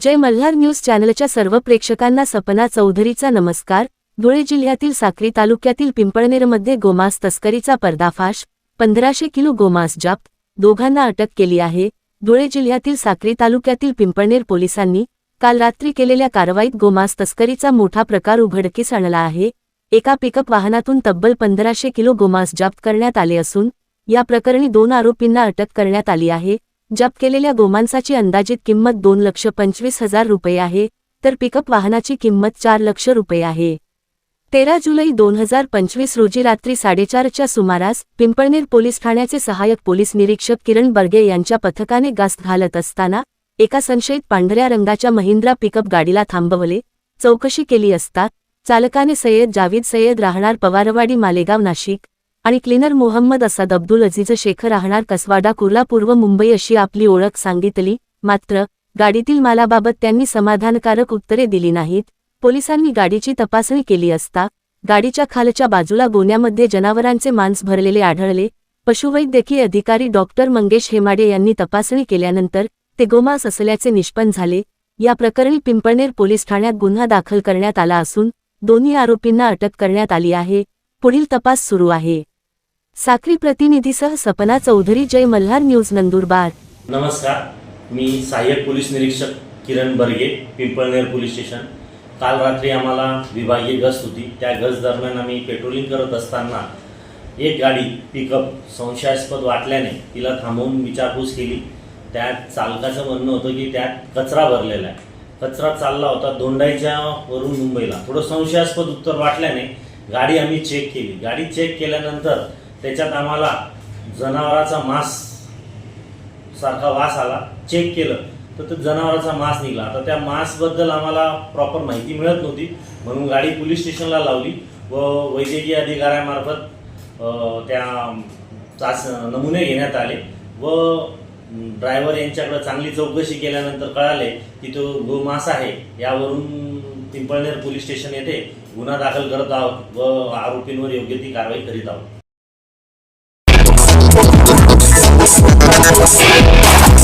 जय Malhar news चॅनलच्या सर्व प्रेक्षकांना सपना चौधरीचा नमस्कार. धुळे जिल्ह्यातील साक्री तालुक्यातील पिंपळनेरमध्ये गोमांस तस्करीचा पर्दाफाश पंधराशे किलो गोमांस जप्त दोघांना अटक केली आहे. धुळे जिल्ह्यातील साक्री तालुक्यातील पिंपळनेर पोलिसांनी काल रात्री केलेल्या कारवाईत गोमांस तस्करीचा मोठा प्रकार उघडकीस आणला आहे. एका पिकअप वाहनातून तब्बल पंधराशे किलो गोमांस जप्त करण्यात आले असून या प्रकरणी दोन आरोपींना अटक करण्यात आली आहे. जप केलेल्या गोमांसाची अंदाजित किंमत दोन लक्ष पंचवीस हजार रुपये आहे तर पिकअप वाहनाची किंमत चार लक्ष रुपये आहे. तेरा जुलै दोन हजार पंचवीस रोजी रात्री साडेचारच्या सुमारास पिंपळनेर पोलीस ठाण्याचे सहाय्यक पोलीस निरीक्षक किरण बर्गे यांच्या पथकाने गास्त घालत असताना एका संशयित पांढऱ्या रंगाच्या महिंद्रा पिकअप गाडीला थांबवले चौकशी केली असता चालकाने सय्यद जावीद सय्यद राहणार पवारवाडी मालेगाव नाशिक आणि क्लिनर मोहम्मद असाद अब्दुल अजीज शेख राहणार कसवाडा कुर्ला पूर्व मुंबई अशी आपली ओळख सांगितली मात्र गाडीतील मालाबाबत त्यांनी समाधानकारक उत्तरे दिली नाहीत. पोलिसांनी गाडीची तपासणी केली असता गाडीच्या खालच्या बाजूला गोण्यामध्ये जनावरांचे मांस भरलेले आढळले. पशुवैद्यकीय अधिकारी डॉक्टर मंगेश हेमाडे यांनी तपासणी केल्यानंतर ते गोमांस असल्याचे निष्पन्न झाले. या प्रकरणी पिंपळनेर पोलीस ठाण्यात गुन्हा दाखल करण्यात आला असून दोन्ही आरोपींना अटक करण्यात आली आहे. पुढील तपास सुरू आहे. साक्री प्रतिनिधीसह सपना चौधरी जय मल्हार न्यूज नंदुरबार. नमस्कार. मी सहाय्यक पोलीस निरीक्षक किरण बर्गे पिंपळनेर पोलीस स्टेशन. काल रात्री आम्हाला विभागीय गस्त होती. त्या गस्त दरम्यान आम्ही पेट्रोलिंग करत असताना एक गाडी पिकअप संशयास्पद वाटल्याने तिला थांबवून विचारपूस केली. त्यात चालकाचं म्हणणं होतं की त्यात कचरा भरलेला आहे. कचरा चालला होता दोंडाईच्या वरून मुंबईला. थोडं संशयास्पद उत्तर वाटल्याने गाडी आम्ही चेक केली. गाडी चेक केल्यानंतर त्याच्यात आम्हाला जनावराचा मांस सारखा वास आला चेक केलं तर तो जनावराचा मांस निघाला. आता त्या मांसबद्दल आम्हाला प्रॉपर माहिती मिळत नव्हती. म्हणून गाडी पोलीस स्टेशनला लावली व वैद्यकीय अधिकाऱ्यामार्फत त्या चाच नमुने घेण्यात आले व ड्रायव्हर यांच्याकडे चांगली चौकशी केल्यानंतर कळाले की तो गोमांस आहे. यावरून पिंपळनेर पोलीस स्टेशन येथे गुन्हा दाखल करत आहोत व आरोपींवर योग्य ती कारवाई करीत आहोत. です